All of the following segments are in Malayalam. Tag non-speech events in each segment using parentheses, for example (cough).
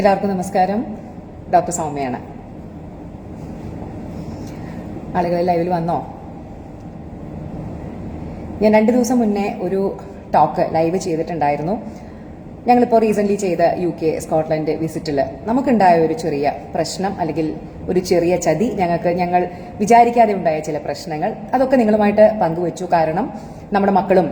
എല്ലാവർക്കും നമസ്കാരം. ഡോക്ടർ സൗമ്യയാണ് ആളുകൾ ലൈവിൽ വന്നോ? ഞാൻ രണ്ട് ദിവസം മുന്നേ ഒരു ടോക്ക് ലൈവ് ചെയ്തിട്ടുണ്ടായിരുന്നു. ഞങ്ങളിപ്പോൾ റീസെന്റ് ചെയ്ത യു കെ സ്കോട്ട്ലൻഡ് വിസിറ്റിൽ നമുക്കുണ്ടായ ഒരു ചെറിയ പ്രശ്നം അല്ലെങ്കിൽ ഒരു ചെറിയ ചതി. ഞങ്ങൾക്ക് ഞങ്ങൾ വിചാരിക്കാതെ ഉണ്ടായ ചില പ്രശ്നങ്ങൾ. അതൊക്കെ നിങ്ങളുമായിട്ട് പങ്കുവച്ചു. കാരണം നമ്മുടെ മക്കളും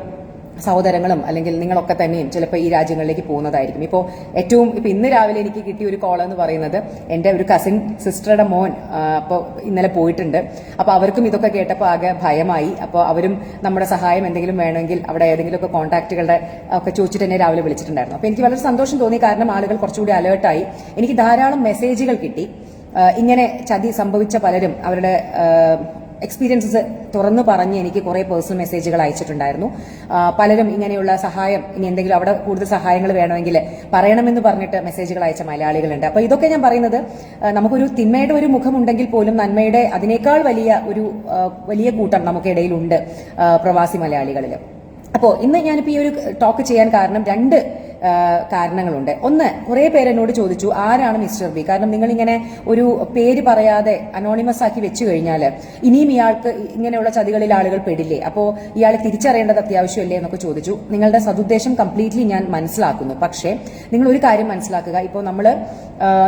സഹോദരങ്ങളും അല്ലെങ്കിൽ നിങ്ങളൊക്കെ തന്നെയും ചിലപ്പോൾ ഈ രാജ്യങ്ങളിലേക്ക് പോകുന്നതായിരിക്കും. ഇപ്പോൾ ഏറ്റവും ഇപ്പോൾ ഇന്ന് രാവിലെ എനിക്ക് കിട്ടിയ ഒരു കോൾ എന്ന് പറയുന്നത് എന്റെ ഒരു കസിൻ സിസ്റ്ററുടെ മോൻ അപ്പോൾ ഇന്നലെ പോയിട്ടുണ്ട്. അപ്പോൾ അവർക്കും ഇതൊക്കെ കേട്ടപ്പോൾ ആകെ ഭയമായി. അപ്പോൾ അവരും നമ്മുടെ സഹായം എന്തെങ്കിലും വേണമെങ്കിൽ അവിടെ ഏതെങ്കിലുമൊക്കെ കോൺടാക്റ്റുകളുടെ ഒക്കെ ചോദിച്ചിട്ട് എന്നെ രാവിലെ വിളിച്ചിട്ടുണ്ടായിരുന്നു. അപ്പോൾ എനിക്ക് വളരെ സന്തോഷം തോന്നി. കാരണം ആളുകൾ കുറച്ചുകൂടി അലേർട്ടായി എനിക്ക് ധാരാളം മെസ്സേജുകൾ കിട്ടി. ഇങ്ങനെ ചതി സംഭവിച്ച പലരും അവരുടെ എക്സ്പീരിയൻസസ് തുറന്നു പറഞ്ഞ് എനിക്ക് കുറേ പേഴ്സണൽ മെസ്സേജുകൾ അയച്ചിട്ടുണ്ടായിരുന്നു. പലരും ഇങ്ങനെയുള്ള സഹായം ഇനി എന്തെങ്കിലും അവിടെ കൂടുതൽ സഹായങ്ങൾ വേണമെങ്കിൽ പറയണമെന്ന് പറഞ്ഞിട്ട് മെസ്സേജുകൾ അയച്ച മലയാളികളുണ്ട്. അപ്പോൾ ഇതൊക്കെ ഞാൻ പറയുന്നത് നമുക്കൊരു തിന്മയുടെ ഒരു മുഖമുണ്ടെങ്കിൽ പോലും നന്മയുടെ അതിനേക്കാൾ വലിയ ഒരു വലിയ കൂട്ടം നമുക്കിടയിലുണ്ട് പ്രവാസി മലയാളികളിൽ അപ്പോൾ ഇന്ന് ഞാനിപ്പോൾ ഈ ഒരു ടോക്ക് ചെയ്യാൻ കാരണം രണ്ട് കാരണങ്ങളുണ്ട്. ഒന്ന് കുറേ പേരെന്നോട് ചോദിച്ചു ആരാണ് മിസ്റ്റർ ബി കാരണം നിങ്ങളിങ്ങനെ ഒരു പേര് പറയാതെ അനോണിമസ് ആക്കി വെച്ചു കഴിഞ്ഞാൽ ഇനിയും ഇയാൾക്ക് ഇങ്ങനെയുള്ള ചതികളിൽ ആളുകൾ പെടില്ലേ? അപ്പോൾ ഇയാളെ തിരിച്ചറിയേണ്ടത് അത്യാവശ്യമല്ലേ എന്നൊക്കെ ചോദിച്ചു. നിങ്ങളുടെ സതുദ്ദേശം കംപ്ലീറ്റ്ലി ഞാൻ മനസ്സിലാക്കുന്നു. പക്ഷേ നിങ്ങൾ ഒരു കാര്യം മനസ്സിലാക്കുക. ഇപ്പോൾ നമ്മൾ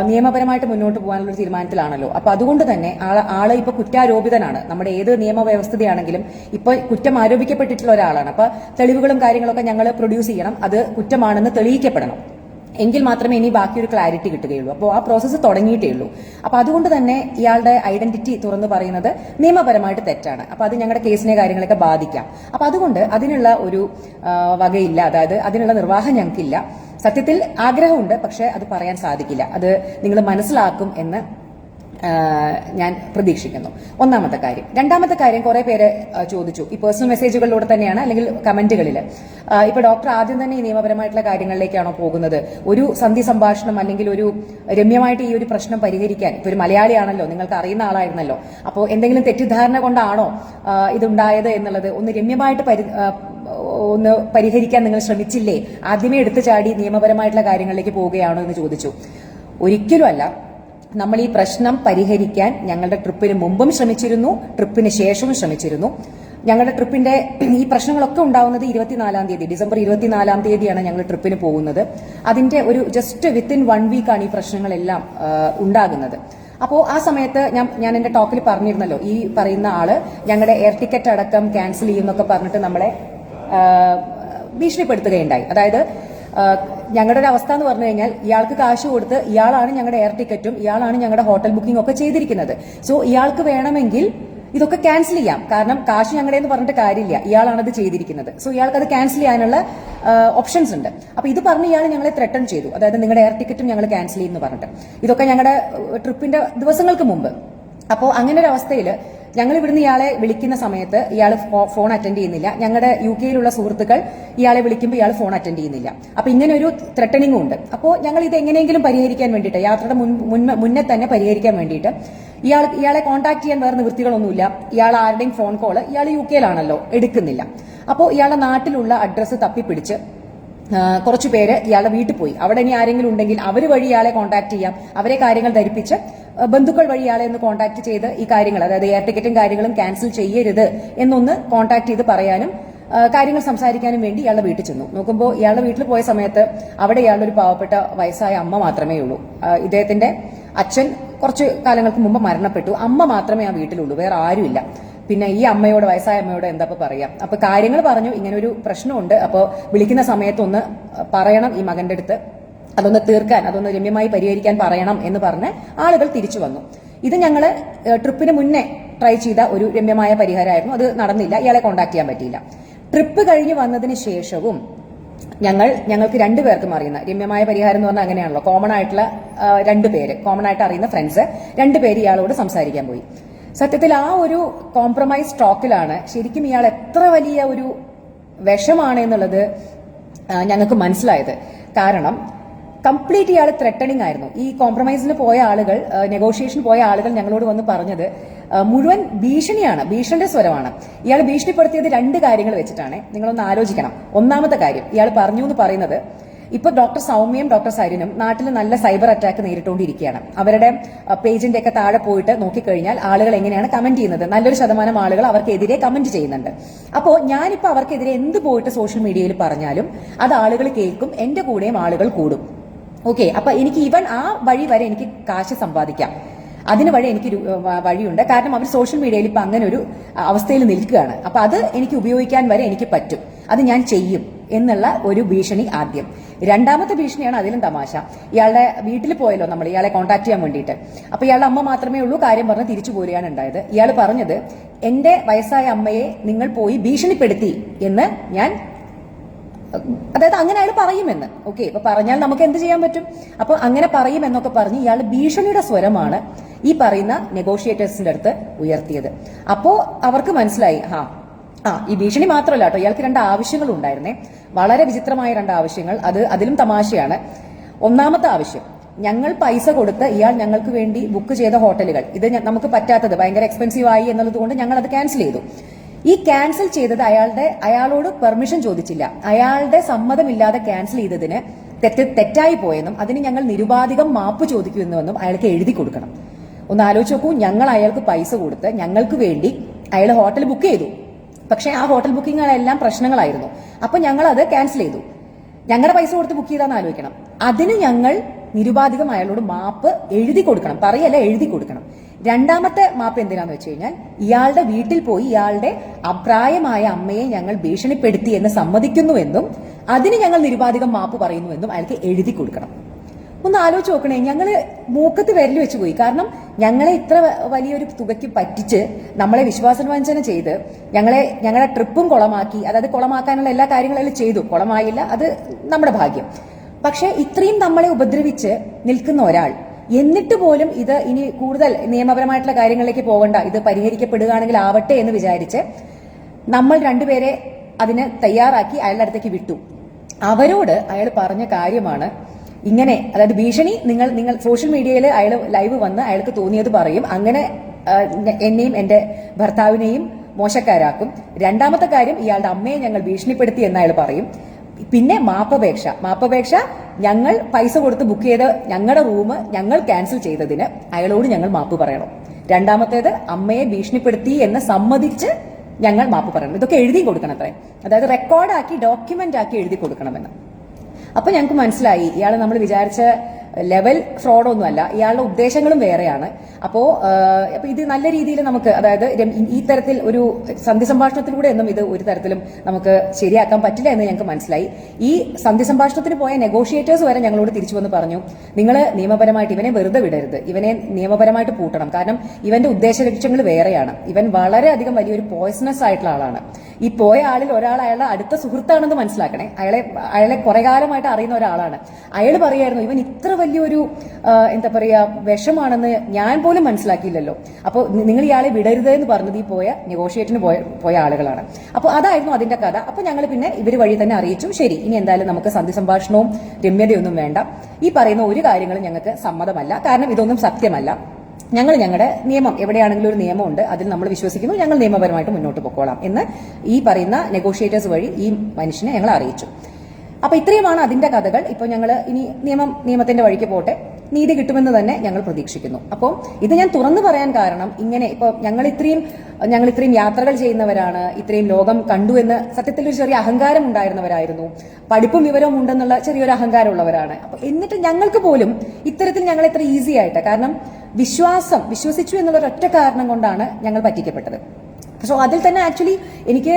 നിയമപരമായിട്ട് മുന്നോട്ട് പോകാനുള്ള ഒരു തീരുമാനത്തിലാണല്ലോ. അപ്പോൾ അതുകൊണ്ട് തന്നെ ആൾ ഇപ്പൊ കുറ്റാരോപിതനാണ്. നമ്മുടെ ഏത് നിയമവ്യവസ്ഥതയാണെങ്കിലും ഇപ്പോൾ കുറ്റം ആരോപിക്കപ്പെട്ടിട്ടുള്ള ഒരാളാണ്. അപ്പോൾ തെളിവുകളും കാര്യങ്ങളൊക്കെ ഞങ്ങൾ പ്രൊഡ്യൂസ് ചെയ്യണം. അത് കുറ്റമാണെന്ന് തെളിയിക്കപ്പെടണം. എങ്കിൽ മാത്രമേ ഇനി ബാക്കിയൊരു ക്ലാരിറ്റി കിട്ടുകയുള്ളൂ. അപ്പോൾ ആ പ്രോസസ്സ് തുടങ്ങിയിട്ടേ ഉള്ളൂ. അപ്പോൾ അതുകൊണ്ട് തന്നെ ഇയാളുടെ ഐഡന്റിറ്റി തുറന്നു പറയുന്നത് നിയമപരമായിട്ട് തെറ്റാണ്. അപ്പോൾ അത് ഞങ്ങളുടെ കേസിനെ കാര്യങ്ങളൊക്കെ ബാധിക്കാം. അപ്പോൾ അതുകൊണ്ട് അതിനുള്ള ഒരു വകയില്ല. അതായത് അതിനുള്ള നിർവാഹം ഞങ്ങൾക്കില്ല. സത്യത്തിൽ ആഗ്രഹമുണ്ട് പക്ഷേ അത് പറയാൻ സാധിക്കില്ല. അത് നിങ്ങൾ മനസ്സിലാക്കും എന്ന് ഞാൻ പ്രതീക്ഷിക്കുന്നു. ഒന്നാമത്തെ കാര്യം. രണ്ടാമത്തെ കാര്യം കുറെ പേര് ചോദിച്ചു. ഈ പേഴ്സണൽ മെസ്സേജുകളിലൂടെ തന്നെയാണ് അല്ലെങ്കിൽ കമന്റുകളിൽ ഇപ്പൊ ഡോക്ടർ ആദ്യം തന്നെ ഈ നിയമപരമായിട്ടുള്ള കാര്യങ്ങളിലേക്കാണോ പോകുന്നത്? ഒരു സന്ധി സംഭാഷണം അല്ലെങ്കിൽ ഒരു രമ്യമായിട്ട് ഈ ഒരു പ്രശ്നം പരിഹരിക്കാൻ. ഇപ്പൊ ഒരു മലയാളിയാണല്ലോ നിങ്ങൾക്ക് അറിയുന്ന ആളായിരുന്നല്ലോ. അപ്പോൾ എന്തെങ്കിലും തെറ്റിദ്ധാരണ കൊണ്ടാണോ ഇതുണ്ടായത് എന്നുള്ളത് ഒന്ന് രമ്യമായിട്ട് ഒന്ന് പരിഹരിക്കാൻ നിങ്ങൾ ശ്രമിച്ചില്ലേ? ആദ്യമേ എടുത്തു ചാടി നിയമപരമായിട്ടുള്ള കാര്യങ്ങളിലേക്ക് പോവുകയാണോ എന്ന് ചോദിച്ചു. ഒരിക്കലും അല്ല നമ്മൾ ഈ പ്രശ്നം പരിഹരിക്കാൻ ഞങ്ങളുടെ ട്രിപ്പിന് മുമ്പും ശ്രമിച്ചിരുന്നു ട്രിപ്പിന് ശേഷവും ശ്രമിച്ചിരുന്നു. ഞങ്ങളുടെ ട്രിപ്പിന്റെ ഈ പ്രശ്നങ്ങളൊക്കെ ഉണ്ടാവുന്നത് ഇരുപത്തിനാലാം തീയതി ഡിസംബർ ഇരുപത്തിനാലാം തീയതിയാണ് ഞങ്ങൾ ട്രിപ്പിന് പോകുന്നത്. അതിന്റെ ഒരു ജസ്റ്റ് വിത്തിൻ വൺ വീക്കാണ് ഈ പ്രശ്നങ്ങളെല്ലാം ഉണ്ടാകുന്നത്. അപ്പോൾ ആ സമയത്ത് ഞാൻ ഞാൻ എന്റെ ടോക്കിൽ പറഞ്ഞിരുന്നല്ലോ ഈ പറയുന്ന ആൾ ഞങ്ങളുടെ എയർ ടിക്കറ്റ് അടക്കം ക്യാൻസൽ ചെയ്യുന്നൊക്കെ പറഞ്ഞിട്ട് നമ്മളെ ഭീഷണിപ്പെടുത്തുകയുണ്ടായി. അതായത് ഞങ്ങളുടെ ഒരു അവസ്ഥ എന്ന് പറഞ്ഞു കഴിഞ്ഞാൽ ഇയാൾക്ക് കാശ് കൊടുത്ത് ഇയാളാണ് ഞങ്ങളുടെ എയർ ടിക്കറ്റും ഇയാളാണ് ഞങ്ങളുടെ ഹോട്ടൽ ബുക്കിംഗ് ഒക്കെ ചെയ്തിരിക്കുന്നത്. സോ ഇയാൾക്ക് വേണമെങ്കിൽ ഇതൊക്കെ ക്യാൻസൽ ചെയ്യാം. കാരണം കാശ് ഞങ്ങളുടെ എന്ന് പറഞ്ഞിട്ട് കാര്യമില്ല. ഇയാളാണ് ചെയ്തിരിക്കുന്നത്. സോ ഇയാൾക്ക് അത് ക്യാൻസൽ ചെയ്യാനുള്ള ഓപ്ഷൻസ് ഉണ്ട്. അപ്പൊ ഇത് പറഞ്ഞ് ഇയാൾ ഞങ്ങളെ ത്രെട്ടൺ ചെയ്തു. അതായത് നിങ്ങളുടെ എയർ ടിക്കറ്റും ഞങ്ങൾ ക്യാൻസൽ ചെയ്യുന്നു പറഞ്ഞിട്ട്. ഇതൊക്കെ ഞങ്ങളുടെ ട്രിപ്പിന്റെ ദിവസങ്ങൾക്ക് മുമ്പ്. അപ്പോൾ അങ്ങനെ ഒരു അവസ്ഥയിൽ ഞങ്ങൾ ഇവിടുന്ന് ഇയാളെ വിളിക്കുന്ന സമയത്ത് ഇയാൾ ഫോൺ അറ്റൻഡ് ചെയ്യുന്നില്ല. ഞങ്ങളുടെ യു കെയിലുള്ള സുഹൃത്തുക്കൾ ഇയാളെ വിളിക്കുമ്പോൾ ഇയാൾ ഫോൺ അറ്റൻഡ് ചെയ്യുന്നില്ല. അപ്പൊ ഇങ്ങനെ ഒരു ത്രെട്ടണിംഗും ഉണ്ട്. അപ്പോൾ ഞങ്ങൾ ഇത് എങ്ങനെയെങ്കിലും പരിഹരിക്കാൻ വേണ്ടിയിട്ട് യാത്രയുടെ മുന്നേ തന്നെ പരിഹരിക്കാൻ വേണ്ടിയിട്ട് ഇയാൾ ഇയാളെ കോൺടാക്ട് ചെയ്യാൻ വേറെ നിവൃത്തികളൊന്നുമില്ല. ഇയാൾ ആരുടെയും ഫോൺ കോൾ ഇയാൾ യു കെയിലാണല്ലോ എടുക്കുന്നില്ല. അപ്പോൾ ഇയാളുടെ നാട്ടിലുള്ള അഡ്രസ്സ് തപ്പിപ്പിടിച്ച് കുറച്ചു പേര് ഇയാളുടെ വീട്ടിൽ പോയി. അവിടെ ഇനി ആരെങ്കിലും ഉണ്ടെങ്കിൽ അവർ വഴി ഇയാളെ കോൺടാക്ട് ചെയ്യാം. അവരെ കാര്യങ്ങൾ ധരിപ്പിച്ച് ബന്ധുക്കൾ വഴി ഇയാളെ ഒന്ന് കോൺടാക്ട് ചെയ്ത് ഈ കാര്യങ്ങൾ അതായത് എയർ ടിക്കറ്റും കാര്യങ്ങളും ക്യാൻസൽ ചെയ്യരുത് എന്നൊന്ന് കോൺടാക്ട് ചെയ്ത് പറയാനും കാര്യങ്ങൾ സംസാരിക്കാനും വേണ്ടി ഇയാളുടെ വീട്ടിൽ ചെന്നു. നോക്കുമ്പോൾ ഇയാളുടെ വീട്ടിൽ പോയ സമയത്ത് അവിടെ ഇയാളുടെ ഒരു പാവപ്പെട്ട വയസ്സായ അമ്മ മാത്രമേ ഉള്ളൂ. ഇദ്ദേഹത്തിന്റെ അച്ഛൻ കുറച്ച് കാലങ്ങൾക്ക് മുമ്പ് മരണപ്പെട്ടു. അമ്മ മാത്രമേ ആ വീട്ടിലുള്ളൂ. വേറെ ആരുമില്ല. പിന്നെ ഈ അമ്മയോട് വയസ്സായ അമ്മയോട് എന്താ പറയാം? അപ്പൊ കാര്യങ്ങൾ പറഞ്ഞു ഇങ്ങനെ ഒരു പ്രശ്നമുണ്ട്. അപ്പോൾ വിളിക്കുന്ന സമയത്തൊന്ന് പറയണം ഈ മകന്റെ അടുത്ത്. അതൊന്ന് തീർക്കാൻ അതൊന്ന് രമ്യമായി പരിഹരിക്കാൻ പറയണം എന്ന് പറഞ്ഞ് ആളുകൾ തിരിച്ചു വന്നു. ഇത് ഞങ്ങൾ ട്രിപ്പിന് മുന്നേ ട്രൈ ചെയ്ത ഒരു രമ്യമായ പരിഹാരമായിരുന്നു. അത് നടന്നില്ല. ഇയാളെ കോണ്ടാക്ട് ചെയ്യാൻ പറ്റിയില്ല. ട്രിപ്പ് കഴിഞ്ഞ് വന്നതിന് ശേഷവും ഞങ്ങൾ ഞങ്ങൾക്ക് രണ്ടു പേർക്കും അറിയുന്ന രമ്യമായ പരിഹാരം എന്ന് പറഞ്ഞാൽ അങ്ങനെയാണല്ലോ. കോമൺ ആയിട്ടുള്ള രണ്ട് പേര്. കോമൺ ആയിട്ട് അറിയുന്ന ഫ്രണ്ട്സ് രണ്ടുപേര് ഇയാളോട് സംസാരിക്കാൻ പോയി. സത്യത്തിൽ ആ ഒരു കോംപ്രമൈസ് ടോക്കിലാണ് ശരിക്കും ഇയാൾ എത്ര വലിയ ഒരു വിഷമാണ് എന്നുള്ളത് ഞങ്ങൾക്ക് മനസ്സിലായത്. കാരണം കംപ്ലീറ്റ് ഇയാൾ ത്രെട്ടണിങ് ആയിരുന്നു. ഈ കോംപ്രമൈസിന് പോയ ആളുകൾ നെഗോഷിയേഷൻ പോയ ആളുകൾ ഞങ്ങളോട് വന്ന് പറഞ്ഞത് മുഴുവൻ ഭീഷണിയാണ് ഭീഷണിയുടെ സ്വരമാണ്. ഇയാൾ ഭീഷണിപ്പെടുത്തിയത് രണ്ട് കാര്യങ്ങൾ വെച്ചിട്ടാണ്. നിങ്ങളൊന്ന് ആലോചിക്കണം. ഒന്നാമത്തെ കാര്യം ഇയാൾ പറഞ്ഞു എന്ന് പറയുന്നത് ഇപ്പൊ ഡോക്ടർ സൗമ്യയും ഡോക്ടർ സരിനും നാട്ടിൽ നല്ല സൈബർ അറ്റാക്ക് നേരിട്ടുകൊണ്ടിരിക്കുകയാണ് അവരുടെ പേജിന്റെ ഒക്കെ താഴെ പോയിട്ട് നോക്കിക്കഴിഞ്ഞാൽ ആളുകൾ എങ്ങനെയാണ് കമന്റ് ചെയ്യുന്നത്? നല്ലൊരു ശതമാനം ആളുകൾ അവർക്കെതിരെ കമന്റ് ചെയ്യുന്നുണ്ട്. അപ്പോൾ ഞാനിപ്പോൾ അവർക്കെതിരെ എന്ത് പോയിട്ട് സോഷ്യൽ മീഡിയയിൽ പറഞ്ഞാലും അത് ആളുകൾ കേൾക്കും എന്റെ കൂടെയും ആളുകൾ കൂടും. ഓക്കെ അപ്പൊ എനിക്ക് ഇവൻ ആ വഴി വരെ എനിക്ക് കാശ് സമ്പാദിക്കാം. അതിന് വഴി എനിക്ക് വഴിയുണ്ട്. കാരണം അവർ സോഷ്യൽ മീഡിയയിൽ ഇപ്പൊ അങ്ങനെ ഒരു അവസ്ഥയിൽ നിൽക്കുകയാണ്. അപ്പൊ അത് എനിക്ക് ഉപയോഗിക്കാൻ വരെ എനിക്ക് പറ്റും. അത് ഞാൻ ചെയ്യും. എന്നുള്ള ഒരു ഭീഷണി ആദ്യം. രണ്ടാമത്തെ ഭീഷണിയാണ് അതിലും തമാശ. ഇയാളുടെ വീട്ടിൽ പോയല്ലോ നമ്മൾ ഇയാളെ കോൺടാക്ട് ചെയ്യാൻ വേണ്ടിയിട്ട്. അപ്പൊ ഇയാളുടെ അമ്മ മാത്രമേ ഉള്ളൂ കാര്യം പറഞ്ഞ് തിരിച്ചു പോരുകയാണ് ഉണ്ടായത്. ഇയാൾ പറഞ്ഞത് എന്റെ വയസ്സായ അമ്മയെ നിങ്ങൾ പോയി ഭീഷണിപ്പെടുത്തി എന്ന് ഞാൻ അതായത് അങ്ങനെ അയാൾ പറയുമെന്ന്. ഓക്കെ ഇപ്പൊ പറഞ്ഞാൽ നമുക്ക് എന്ത് ചെയ്യാൻ പറ്റും? അപ്പൊ അങ്ങനെ പറയുമെന്നൊക്കെ പറഞ്ഞ് ഇയാൾ ഭീഷണിയുടെ സ്വരമാണ് ഈ പറയുന്ന നെഗോഷിയേറ്റേഴ്സിന്റെ അടുത്ത് ഉയർത്തിയത്. അപ്പോ അവർക്ക് മനസ്സിലായി ഹാ ആ ഈ ഭീഷണി മാത്രമല്ല കേട്ടോ. ഇയാൾക്ക് രണ്ട് ആവശ്യങ്ങൾ ഉണ്ടായിരുന്നേ വളരെ വിചിത്രമായ രണ്ട് ആവശ്യങ്ങൾ. അത് അതിലും തമാശയാണ്. ഒന്നാമത്തെ ആവശ്യം ഞങ്ങൾ പൈസ കൊടുത്ത് ഇയാൾ ഞങ്ങൾക്ക് വേണ്ടി ബുക്ക് ചെയ്ത ഹോട്ടലുകൾ. ഇത് നമുക്ക് പറ്റാത്തത്. ഭയങ്കര എക്സ്പെൻസീവ് ആയി എന്നുള്ളത് കൊണ്ട് ഞങ്ങൾ അത് ക്യാൻസൽ ചെയ്തു. ഈ ക്യാൻസൽ ചെയ്തത് അയാളുടെ അയാളോട് പെർമിഷൻ ചോദിച്ചില്ല. അയാളുടെ സമ്മതമില്ലാതെ ക്യാൻസൽ ചെയ്തതിന് തെറ്റ് തെറ്റായി പോയെന്നും അതിന് ഞങ്ങൾ നിരുപാധികം മാപ്പ് ചോദിക്കുമെന്നും അയാൾക്ക് എഴുതി കൊടുക്കണം. ഒന്ന് ആലോചിച്ച് നോക്കൂ ഞങ്ങൾ അയാൾക്ക് പൈസ കൊടുത്ത് ഞങ്ങൾക്ക് വേണ്ടി അയാൾ ഹോട്ടൽ ബുക്ക് ചെയ്തു. പക്ഷേ ആ ഹോട്ടൽ ബുക്കിങ്ങുകളെല്ലാം പ്രശ്നങ്ങളായിരുന്നു. അപ്പൊ ഞങ്ങൾ അത് ക്യാൻസൽ ചെയ്തു. ഞങ്ങളുടെ പൈസ കൊടുത്ത് ബുക്ക് ചെയ്താന്ന് ആലോചിക്കണം. അതിന് ഞങ്ങൾ നിരുപാധികം അയാളോട് മാപ്പ് എഴുതി കൊടുക്കണം. പറയല്ല എഴുതി കൊടുക്കണം. രണ്ടാമത്തെ മാപ്പ് എന്തിനാന്ന് വെച്ച് കഴിഞ്ഞാൽ ഇയാളുടെ വീട്ടിൽ പോയി ഇയാളുടെ അപ്രായമായ അമ്മയെ ഞങ്ങൾ ഭീഷണിപ്പെടുത്തി എന്ന് സമ്മതിക്കുന്നുവെന്നും അതിന് ഞങ്ങൾ നിരുപാധികം മാപ്പ് പറയുന്നുവെന്നും അയാൾക്ക് എഴുതി കൊടുക്കണം. ഒന്ന് ആലോചിച്ച് നോക്കണേ. ഞങ്ങൾ മൂക്കത്ത് വിരൽ വെച്ച് പോയി. കാരണം ഞങ്ങളെ ഇത്ര വലിയൊരു തുകയ്ക്ക് പറ്റിച്ച് നമ്മളെ വിശ്വാസവഞ്ചന ചെയ്ത് ഞങ്ങളെ ഞങ്ങളെ ട്രിപ്പും കുളമാക്കി അതായത് കുളമാക്കാനുള്ള എല്ലാ കാര്യങ്ങളും ചെയ്തു. കുളമായില്ല അത് നമ്മുടെ ഭാഗ്യം. പക്ഷെ ഇത്രയും നമ്മളെ ഉപദ്രവിച്ച് നിൽക്കുന്ന ഒരാൾ എന്നിട്ട് പോലും ഇത് ഇനി കൂടുതൽ നിയമപരമായിട്ടുള്ള കാര്യങ്ങളിലേക്ക് പോകണ്ട ഇത് പരിഹരിക്കപ്പെടുകയാണെങ്കിൽ ആവട്ടെ എന്ന് വിചാരിച്ച് നമ്മൾ രണ്ടുപേരെ അതിന് തയ്യാറാക്കി അയാളുടെ അടുത്തേക്ക് വിട്ടു. അവരോട് അയാൾ പറഞ്ഞ കാര്യമാണ് ഇങ്ങനെ അതായത് ഭീഷണി നിങ്ങൾ നിങ്ങൾ സോഷ്യൽ മീഡിയയിൽ അയാൾ ലൈവ് വന്ന് അയാൾക്ക് തോന്നിയത് പറയും. അങ്ങനെ എന്നെയും എന്റെ ഭർത്താവിനെയും മോശക്കാരാക്കും. രണ്ടാമത്തെ കാര്യം ഇയാളുടെ അമ്മയെ ഞങ്ങൾ ഭീഷണിപ്പെടുത്തി എന്ന് അയാൾ പറയും. പിന്നെ മാപ്പപേക്ഷ. മാപ്പപേക്ഷ ഞങ്ങൾ പൈസ കൊടുത്ത് ബുക്ക് ചെയ്ത ഞങ്ങളുടെ റൂം ഞങ്ങൾ ക്യാൻസൽ ചെയ്തതിന് അയാളോട് ഞങ്ങൾ മാപ്പ് പറയണം. രണ്ടാമത്തേത് അമ്മയെ ഭീഷണിപ്പെടുത്തി എന്ന് സമ്മതിച്ച് ഞങ്ങൾ മാപ്പ് പറയണം. ഇതൊക്കെ എഴുതി കൊടുക്കണം അത്രേ. അതായത് റെക്കോർഡാക്കി ഡോക്യുമെന്റ് ആക്കി എഴുതി കൊടുക്കണമെന്ന്. അപ്പൊ ഞങ്ങൾക്ക് മനസ്സിലായി. ഇയാൾ നമ്മൾ വിചാരിച്ച ലെവൽ ഫ്രോഡൊന്നും അല്ല ഇയാളുടെ ഉദ്ദേശങ്ങളും വേറെയാണ്. അപ്പോ ഇത് നല്ല രീതിയിൽ നമുക്ക് അതായത് ഈ തരത്തിൽ ഒരു സന്ധി സംഭാഷണത്തിലൂടെ ഒന്നും ഇത് ഒരു തരത്തിലും നമുക്ക് ശരിയാക്കാൻ പറ്റില്ല എന്ന് ഞങ്ങൾക്ക് മനസ്സിലായി. ഈ സന്ധി സംഭാഷണത്തിന് പോയ നെഗോഷിയേറ്റേഴ്സ് വരെ ഞങ്ങളോട് തിരിച്ചു വന്ന് പറഞ്ഞു നിങ്ങൾ നിയമപരമായിട്ട് ഇവനെ വെറുതെ വിടരുത്. ഇവനെ നിയമപരമായിട്ട് പൂട്ടണം. കാരണം ഇവന്റെ ഉദ്ദേശ ലക്ഷ്യങ്ങൾ വേറെയാണ്. ഇവൻ വളരെയധികം വലിയൊരു പോയ്സണസ് ആയിട്ടുള്ള ആളാണ്. ഈ പോയ ആളിൽ ഒരാൾ അയാളുടെ അടുത്ത സുഹൃത്താണെന്ന് മനസ്സിലാക്കണേ. അയാളെ അയാളെ കുറെ കാലമായിട്ട് അറിയുന്ന ഒരാളാണ്. അയാൾ പറയായിരുന്നു ഇവൻ ഇത്ര വലിയൊരു എന്താ പറയാ വിഷമാണെന്ന് ഞാൻ പോലും മനസ്സിലാക്കിയില്ലല്ലോ. അപ്പോൾ നിങ്ങൾ ഇയാളെ വിടരുത് എന്ന് പറഞ്ഞത് ഈ പോയ നെഗോഷിയേറ്റിന് പോയ പോയ ആളുകളാണ്. അപ്പോൾ അതായിരുന്നു അതിന്റെ കഥ. അപ്പോൾ ഞങ്ങൾ പിന്നെ ഇവർ വഴി തന്നെ അറിയിച്ചു. ശരി ഇനി എന്തായാലും നമുക്ക് സന്ധി സംഭാഷണവും രമ്യതയൊന്നും വേണ്ട. ഈ പറയുന്ന ഒരു കാര്യങ്ങളും ഞങ്ങൾക്ക് സമ്മതമല്ല. കാരണം ഇതൊന്നും സത്യമല്ല. ഞങ്ങൾ ഞങ്ങളുടെ നിയമം എവിടെയാണെങ്കിലും ഒരു നിയമമുണ്ട് അതിൽ നമ്മൾ വിശ്വസിക്കുന്നു ഞങ്ങൾ നിയമപരമായിട്ട് മുന്നോട്ട് പൊക്കോളാം എന്ന് ഈ പറയുന്ന നെഗോഷിയേറ്റേഴ്സ് വഴി ഈ മനുഷ്യനെ ഞങ്ങൾ അറിയിച്ചു. അപ്പൊ ഇത്രയുമാണ് അതിന്റെ കഥകൾ. ഇപ്പോൾ ഞങ്ങൾ ഇനി നിയമം നിയമത്തിന്റെ വഴിക്ക് പോട്ടെ. നീതി കിട്ടുമെന്ന് തന്നെ ഞങ്ങൾ പ്രതീക്ഷിക്കുന്നു. അപ്പോൾ ഇത് ഞാൻ തുറന്നു പറയാൻ കാരണം ഇങ്ങനെ ഇപ്പോൾ ഞങ്ങൾ ഇത്രയും ഞങ്ങൾ ഇത്രയും യാത്രകൾ ചെയ്യുന്നവരാണ് ഇത്രയും ലോകം കണ്ടു എന്ന് സത്യത്തിൽ ഒരു ചെറിയ അഹങ്കാരം ഉണ്ടായിരുന്നവരായിരുന്നു. പഠിപ്പും വിവരവും ഉണ്ടെന്നുള്ള ചെറിയൊരു അഹങ്കാരമുള്ളവരാണ്. അപ്പൊ എന്നിട്ട് ഞങ്ങൾക്ക് പോലും ഇത്തരത്തിൽ ഞങ്ങൾ ഇത്ര ഈസി ആയിട്ട് കാരണം വിശ്വാസം വിശ്വസിച്ചു എന്നുള്ള ഒറ്റ കാരണം കൊണ്ടാണ് ഞങ്ങൾ പറ്റിക്കപ്പെട്ടത്. സോ അതിൽ തന്നെ ആക്ച്വലി എനിക്ക്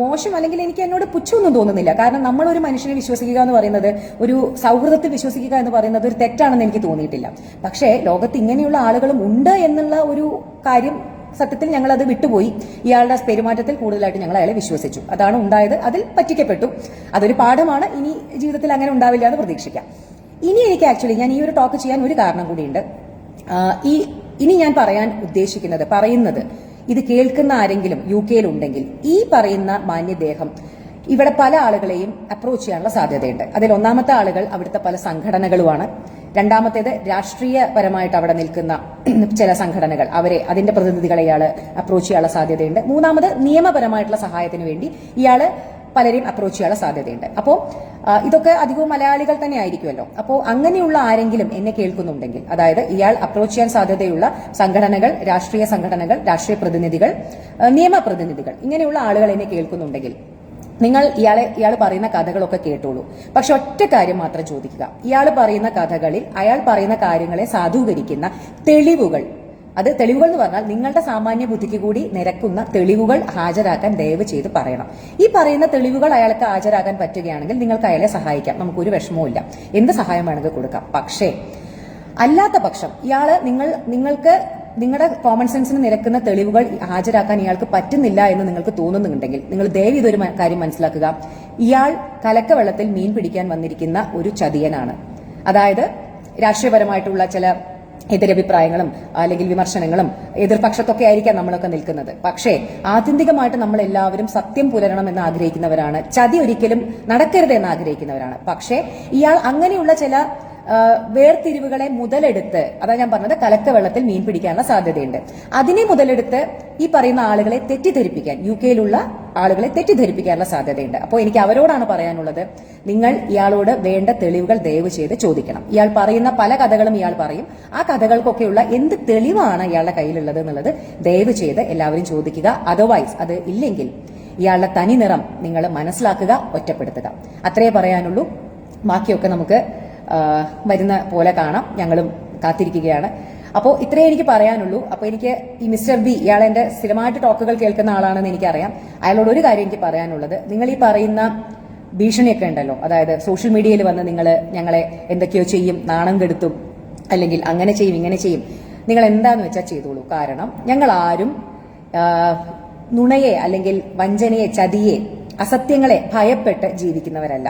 മോശം അല്ലെങ്കിൽ എനിക്ക് എന്നോട് പുച്ഛമൊന്നും തോന്നുന്നില്ല. കാരണം നമ്മൾ ഒരു മനുഷ്യനെ വിശ്വസിക്കുക എന്ന് പറയുന്നത് ഒരു സൗഹൃദത്തിൽ വിശ്വസിക്കുക എന്ന് പറയുന്നത് ഒരു തെറ്റാണെന്ന് എനിക്ക് തോന്നിയിട്ടില്ല. പക്ഷേ ലോകത്ത് ഇങ്ങനെയുള്ള ആളുകളും ഉണ്ട് എന്നുള്ള ഒരു കാര്യം സത്യത്തിൽ ഞങ്ങൾ അത് വിട്ടുപോയി. ഇയാളുടെ പെരുമാറ്റത്തിൽ കൂടുതലായിട്ട് ഞങ്ങൾ അയാളെ വിശ്വസിച്ചു. അതാണ് ഉണ്ടായത്. അതിൽ പറ്റിക്കപ്പെട്ടു. അതൊരു പാഠമാണ്. ഇനി ജീവിതത്തിൽ അങ്ങനെ ഉണ്ടാവില്ല എന്ന് പ്രതീക്ഷിക്കാം. ഇനി എനിക്ക് ആക്ച്വലി ഞാൻ ഈ ഒരു ടോക്ക് ചെയ്യാൻ ഒരു കാരണം കൂടിയുണ്ട്. ഈ ഇനി ഞാൻ പറയാൻ ഉദ്ദേശിക്കുന്നത് പറയുന്നത് ഇത് കേൾക്കുന്ന ആരെങ്കിലും യു കെയിലുണ്ടെങ്കിൽ ഈ പറയുന്ന മാന്യദേഹം ഇവിടെ പല ആളുകളെയും അപ്രോച്ച് ചെയ്യാനുള്ള സാധ്യതയുണ്ട്. അതിൽ ഒന്നാമത്തെ ആളുകൾ അവിടുത്തെ പല സംഘടനകളുമാണ്. രണ്ടാമത്തേത് രാഷ്ട്രീയപരമായിട്ട് അവിടെ നിൽക്കുന്ന (clears throat) ചില സംഘടനകൾ. അവരെ അതിന്റെ പ്രതിനിധികളെ ഇയാൾ അപ്രോച്ച് ചെയ്യാനുള്ള സാധ്യതയുണ്ട്. മൂന്നാമത് നിയമപരമായിട്ടുള്ള സഹായത്തിന് വേണ്ടി ഇയാൾ പലരെയും അപ്രോച്ച് ചെയ്യാനുള്ള സാധ്യതയുണ്ട്. അപ്പോൾ ഇതൊക്കെ അധികവും മലയാളികൾ തന്നെ ആയിരിക്കുമല്ലോ. അപ്പോൾ അങ്ങനെയുള്ള ആരെങ്കിലും എന്നെ കേൾക്കുന്നുണ്ടെങ്കിൽ അതായത് ഇയാൾ അപ്രോച്ച് ചെയ്യാൻ സാധ്യതയുള്ള സംഘടനകൾ രാഷ്ട്രീയ സംഘടനകൾ രാഷ്ട്രീയ പ്രതിനിധികൾ നിയമപ്രതിനിധികൾ ഇങ്ങനെയുള്ള ആളുകൾ എന്നെ കേൾക്കുന്നുണ്ടെങ്കിൽ നിങ്ങൾ ഇയാളെ ഇയാൾ പറയുന്ന കഥകളൊക്കെ കേട്ടോളൂ. പക്ഷെ ഒറ്റ കാര്യം മാത്രം ചോദിക്കുക. ഇയാൾ പറയുന്ന കഥകളിൽ അയാൾ പറയുന്ന കാര്യങ്ങളെ സാധൂകരിക്കുന്ന തെളിവുകൾ അത് തെളിവുകൾ എന്ന് പറഞ്ഞാൽ നിങ്ങളുടെ സാമാന്യ ബുദ്ധിക്ക് കൂടി നിരക്കുന്ന തെളിവുകൾ ഹാജരാക്കാൻ ദയവ് ചെയ്ത് പറയണം. ഈ പറയുന്ന തെളിവുകൾ അയാൾക്ക് ഹാജരാക്കാൻ പറ്റുകയാണെങ്കിൽ നിങ്ങൾക്ക് അയാളെ സഹായിക്കാം. നമുക്കൊരു വിഷമവും ഇല്ല എന്ത് സഹായം വേണമെങ്കിൽ കൊടുക്കാം. പക്ഷേ അല്ലാത്ത പക്ഷം ഇയാൾ നിങ്ങൾ നിങ്ങൾക്ക് നിങ്ങളുടെ കോമൺ സെൻസിന് നിരക്കുന്ന തെളിവുകൾ ഹാജരാക്കാൻ ഇയാൾക്ക് പറ്റുന്നില്ല എന്ന് നിങ്ങൾക്ക് തോന്നുന്നുണ്ടെങ്കിൽ നിങ്ങൾ ദയവ് ഇതൊരു കാര്യം മനസ്സിലാക്കുക. ഇയാൾ കലക്കവെള്ളത്തിൽ മീൻ പിടിക്കാൻ വന്നിരിക്കുന്ന ഒരു ചതിയനാണ്. അതായത് രാഷ്ട്രീയപരമായിട്ടുള്ള ചില എതിരഭിപ്രായങ്ങളും അല്ലെങ്കിൽ വിമർശനങ്ങളും എതിർപക്ഷത്തൊക്കെ ആയിരിക്കാം നമ്മളൊക്കെ നിൽക്കുന്നത്. പക്ഷേ ആത്യന്തികമായിട്ട് നമ്മൾ എല്ലാവരും സത്യം പുലരണം എന്ന് ആഗ്രഹിക്കുന്നവരാണ്. ചതി ഒരിക്കലും നടക്കരുത് എന്ന് ആഗ്രഹിക്കുന്നവരാണ്. പക്ഷേ ഇയാൾ അങ്ങനെയുള്ള ചില വേർതിരിവുകളെ മുതലെടുത്ത് അതാ ഞാൻ പറഞ്ഞത് കലക്ക വെള്ളത്തിൽ മീൻ പിടിക്കാനുള്ള സാധ്യതയുണ്ട്. അതിനെ മുതലെടുത്ത് ഈ പറയുന്ന ആളുകളെ തെറ്റിദ്ധരിപ്പിക്കാൻ യു കെയിലുള്ള ആളുകളെ തെറ്റിദ്ധരിപ്പിക്കാനുള്ള സാധ്യതയുണ്ട്. അപ്പോൾ എനിക്ക് അവരോടാണ് പറയാനുള്ളത് നിങ്ങൾ ഇയാളോട് വേണ്ട തെളിവുകൾ ദയവ് ചെയ്ത് ചോദിക്കണം. ഇയാൾ പറയുന്ന പല കഥകളും ഇയാൾ പറയും. ആ കഥകൾക്കൊക്കെയുള്ള എന്ത് തെളിവാണ് ഇയാളുടെ കയ്യിലുള്ളത് എന്നുള്ളത് ദയവ് ചെയ്ത് എല്ലാവരും ചോദിക്കുക. അതർവൈസ് അത് ഇല്ലെങ്കിൽ ഇയാളുടെ തനി നിറം നിങ്ങൾ മനസ്സിലാക്കുക ഒറ്റപ്പെടുത്തുക. അത്രേ പറയാനുള്ളൂ. ബാക്കിയൊക്കെ നമുക്ക് വരുന്ന പോലെ കാണാം. ഞങ്ങളും കാത്തിരിക്കുകയാണ്. അപ്പോൾ ഇത്രേ എനിക്ക് പറയാനുള്ളൂ. അപ്പോൾ എനിക്ക് ഈ മിസ്റ്റർ ബി ഇയാൾ എന്റെ സ്ഥിരമായിട്ട് ടോക്കുകൾ കേൾക്കുന്ന ആളാണെന്ന് എനിക്കറിയാം. അയാളോട് ഒരു കാര്യം എനിക്ക് പറയാനുള്ളത്. നിങ്ങൾ ഈ പറയുന്ന ഭീഷണിയൊക്കെ ഉണ്ടല്ലോ. അതായത് സോഷ്യൽ മീഡിയയിൽ വന്ന് നിങ്ങൾ ഞങ്ങളെ എന്തൊക്കെയോ ചെയ്യും നാണം കെടുത്തും അല്ലെങ്കിൽ അങ്ങനെ ചെയ്യും ഇങ്ങനെ ചെയ്യും. നിങ്ങൾ എന്താന്ന് വെച്ചാൽ ചെയ്തോളൂ. കാരണം ഞങ്ങൾ ആരും നുണയെ അല്ലെങ്കിൽ വഞ്ചനയെ ചതിയെ അസത്യങ്ങളെ ഭയപ്പെട്ട് ജീവിക്കുന്നവരല്ല.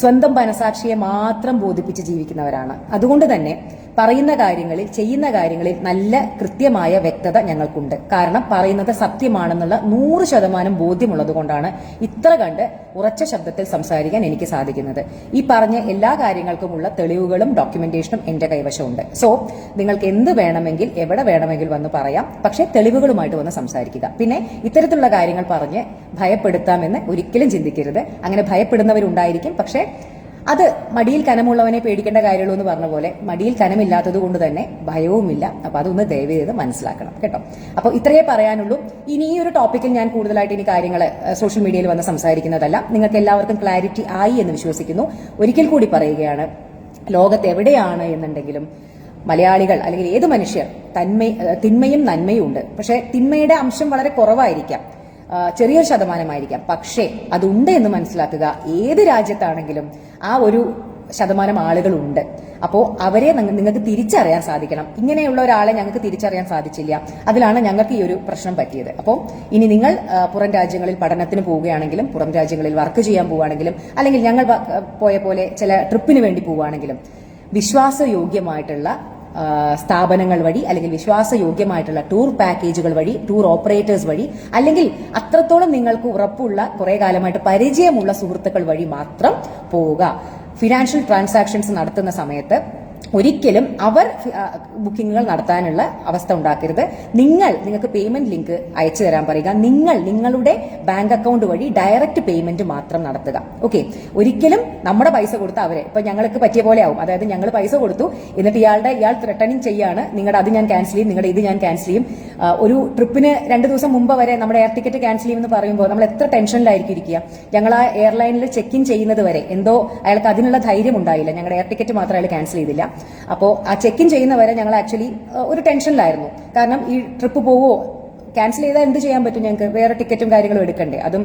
സ്വന്തം മനസാക്ഷിയെ മാത്രം ബോധിപ്പിച്ച് ജീവിക്കുന്നവരാണ്. അതുകൊണ്ട് തന്നെ പറയുന്ന കാര്യങ്ങളിൽ ചെയ്യുന്ന കാര്യങ്ങളിൽ നല്ല കൃത്യമായ വ്യക്തത ഞങ്ങൾക്കുണ്ട്. കാരണം പറയുന്നത് സത്യമാണെന്നുള്ള നൂറ് ശതമാനം ബോധ്യമുള്ളത് കൊണ്ടാണ് ഇത്ര കണ്ട് ഉറച്ച ശബ്ദത്തിൽ സംസാരിക്കാൻ എനിക്ക് സാധിക്കുന്നത്. ഈ പറഞ്ഞ എല്ലാ കാര്യങ്ങൾക്കുമുള്ള തെളിവുകളും ഡോക്യുമെന്റേഷനും എന്റെ കൈവശമുണ്ട്. സോ നിങ്ങൾക്ക് എന്ത് വേണമെങ്കിൽ എവിടെ വേണമെങ്കിൽ വന്ന് പറയാം. പക്ഷേ തെളിവുകളുമായിട്ട് വന്ന് സംസാരിക്കുക. പിന്നെ ഇത്തരത്തിലുള്ള കാര്യങ്ങൾ പറഞ്ഞ് ഭയപ്പെടുത്താമെന്ന് ഒരിക്കലും ചിന്തിക്കരുത്. അങ്ങനെ ഭയപ്പെടുന്നവരുണ്ടായിരിക്കും. പക്ഷേ അത് മടിയിൽ കനമുള്ളവനെ പേടിക്കേണ്ട കാര്യമുള്ളൂ എന്ന് പറഞ്ഞ പോലെ മടിയിൽ കനമില്ലാത്തത് കൊണ്ട് തന്നെ ഭയവുമില്ല. അപ്പോൾ അതൊന്ന് ദയവ് ചെയ്ത് മനസ്സിലാക്കണം കേട്ടോ. അപ്പോൾ ഇത്രയേ പറയാനുള്ളൂ. ഇനി ഈ ഒരു ടോപ്പിക്കിൽ ഞാൻ കൂടുതലായിട്ട് ഇനി കാര്യങ്ങൾ സോഷ്യൽ മീഡിയയിൽ വന്ന് സംസാരിക്കുന്നതല്ല. നിങ്ങൾക്ക് എല്ലാവർക്കും ക്ലാരിറ്റി ആയി എന്ന് വിശ്വസിക്കുന്നു. ഒരിക്കൽ കൂടി പറയുകയാണ് ലോകത്ത് എവിടെയാണ് എന്നുണ്ടെങ്കിലും മലയാളികൾ അല്ലെങ്കിൽ ഏത് മനുഷ്യർ തന്മ തിന്മയും നന്മയും ഉണ്ട് പക്ഷേ തിന്മയുടെ അംശം വളരെ കുറവായിരിക്കാം. ചെറിയൊരു ശതമാനമായിരിക്കാം. പക്ഷേ അതുണ്ട് എന്ന് മനസ്സിലാക്കുക. ഏത് രാജ്യത്താണെങ്കിലും ആ ഒരു ശതമാനം ആളുകളുണ്ട്. അപ്പോൾ അവരെ നിങ്ങൾക്ക് തിരിച്ചറിയാൻ സാധിക്കണം. ഇങ്ങനെയുള്ള ഒരാളെ ഞങ്ങൾക്ക് തിരിച്ചറിയാൻ സാധിച്ചില്ല. അതിലാണ് ഞങ്ങൾക്ക് ഈ ഒരു പ്രശ്നം പറ്റിയത്. അപ്പോൾ ഇനി നിങ്ങൾ പുറം രാജ്യങ്ങളിൽ പഠനത്തിന് പോവുകയാണെങ്കിലും പുറം രാജ്യങ്ങളിൽ വർക്ക് ചെയ്യാൻ പോവുകയാണെങ്കിലും അല്ലെങ്കിൽ ഞങ്ങൾ പോയ പോലെ ചില ട്രിപ്പിന് വേണ്ടി പോവുകയാണെങ്കിലും വിശ്വാസയോഗ്യമായിട്ടുള്ള സ്ഥാപനങ്ങൾ വഴി അല്ലെങ്കിൽ വിശ്വാസയോഗ്യമായിട്ടുള്ള ടൂർ പാക്കേജുകൾ വഴി ടൂർ ഓപ്പറേറ്റേഴ്സ് വഴി അല്ലെങ്കിൽ അത്രത്തോളം നിങ്ങൾക്ക് ഉറപ്പുള്ള കുറെ കാലമായിട്ട് പരിചയമുള്ള സുഹൃത്തുക്കൾ വഴി മാത്രം പോവുക. ഫിനാൻഷ്യൽ ട്രാൻസാക്ഷൻസ് നടത്തുന്ന സമയത്ത് ഒരിക്കലും അവർ ബുക്കിങ്ങുകൾ നടത്താനുള്ള അവസ്ഥ ഉണ്ടാക്കരുത്. നിങ്ങൾ നിങ്ങൾക്ക് പേയ്മെന്റ് ലിങ്ക് അയച്ചു തരാൻ പറയുക. നിങ്ങൾ നിങ്ങളുടെ ബാങ്ക് അക്കൗണ്ട് വഴി ഡയറക്റ്റ് പേയ്മെന്റ് മാത്രം നടത്തുക. ഓക്കെ ഒരിക്കലും നമ്മുടെ പൈസ കൊടുത്ത അവരെ ഇപ്പൊ ഞങ്ങൾക്ക് പറ്റിയ പോലെ ആവും. അതായത് ഞങ്ങൾ പൈസ കൊടുത്തു എന്നിട്ട് ഇയാളുടെ ഇയാൾ ത്രെട്ടനിങ് ചെയ്യാണ്. നിങ്ങളുടെ അത് ഞാൻ ക്യാൻസൽ ചെയ്യും നിങ്ങളുടെ ഇത് ഞാൻ ക്യാൻസൽ ചെയ്യും. ഒരു ട്രിപ്പിന് രണ്ട് ദിവസം മുമ്പ് വരെ നമ്മുടെ എയർ ടിക്കറ്റ് ക്യാൻസൽ ചെയ്യുമെന്ന് പറയുമ്പോൾ നമ്മൾ എത്ര ടെൻഷനിലായിരിക്കും ഇരിക്കുക? ഞങ്ങൾ ആ എയർലൈനിൽ ചെക്ക് ഇൻ ചെയ്യുന്നത് വരെ എന്തോ അയാൾക്ക് അതിനുള്ള ധൈര്യം ഉണ്ടായില്ല. ഞങ്ങളുടെ എയർ ടിക്കറ്റ് മാത്രം അയാൾ ക്യാൻസൽ ചെയ്തില്ല. അപ്പോൾ ആ ചെക്ക് ഇൻ ചെയ്യുന്നവരെ ഞങ്ങൾ ആക്ച്വലി ഒരു ടെൻഷനിലായിരുന്നു കാരണം ഈ ട്രിപ്പ് പോവോ ക്യാൻസൽ ചെയ്താൽ എന്ത് ചെയ്യാൻ പറ്റും ഞങ്ങൾക്ക്? വേറെ ടിക്കറ്റും കാര്യങ്ങളും എടുക്കണ്ടേ. അതും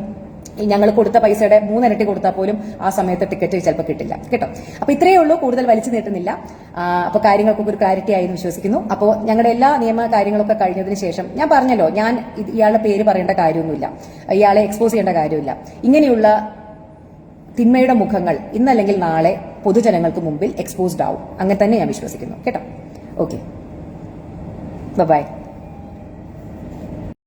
ഞങ്ങൾ കൊടുത്ത പൈസയുടെ മൂന്നിരട്ടി കൊടുത്താൽ പോലും ആ സമയത്ത് ടിക്കറ്റ് ചിലപ്പോൾ കിട്ടില്ല. കേട്ടോ? അപ്പൊ ഇത്രയേ ഉള്ളൂ. കൂടുതൽ വലിച്ചു നീട്ടുന്നില്ല. അപ്പോൾ അപ്പൊ കാര്യങ്ങൾക്കൊക്കെ ഒരു ക്ലാരിറ്റി ആയി എന്ന് വിശ്വസിക്കുന്നു. അപ്പോൾ ഞങ്ങളുടെ എല്ലാ നിയമ കാര്യങ്ങളൊക്കെ കഴിഞ്ഞതിന് ശേഷം ഞാൻ പറഞ്ഞല്ലോ ഞാൻ ഇയാളുടെ പേര് പറയേണ്ട കാര്യമൊന്നുമില്ല. ഇയാളെ എക്സ്പോസ് ചെയ്യേണ്ട കാര്യമില്ല. ഇങ്ങനെയുള്ള തിന്മയുടെ മുഖങ്ങൾ ഇന്നല്ലെങ്കിൽ നാളെ പൊതുജനങ്ങൾക്ക് മുമ്പിൽ എക്സ്പോസ്ഡ് ആവും. അങ്ങനെ തന്നെ ഞാൻ വിശ്വസിക്കുന്നു. കേട്ടോ? Okay bye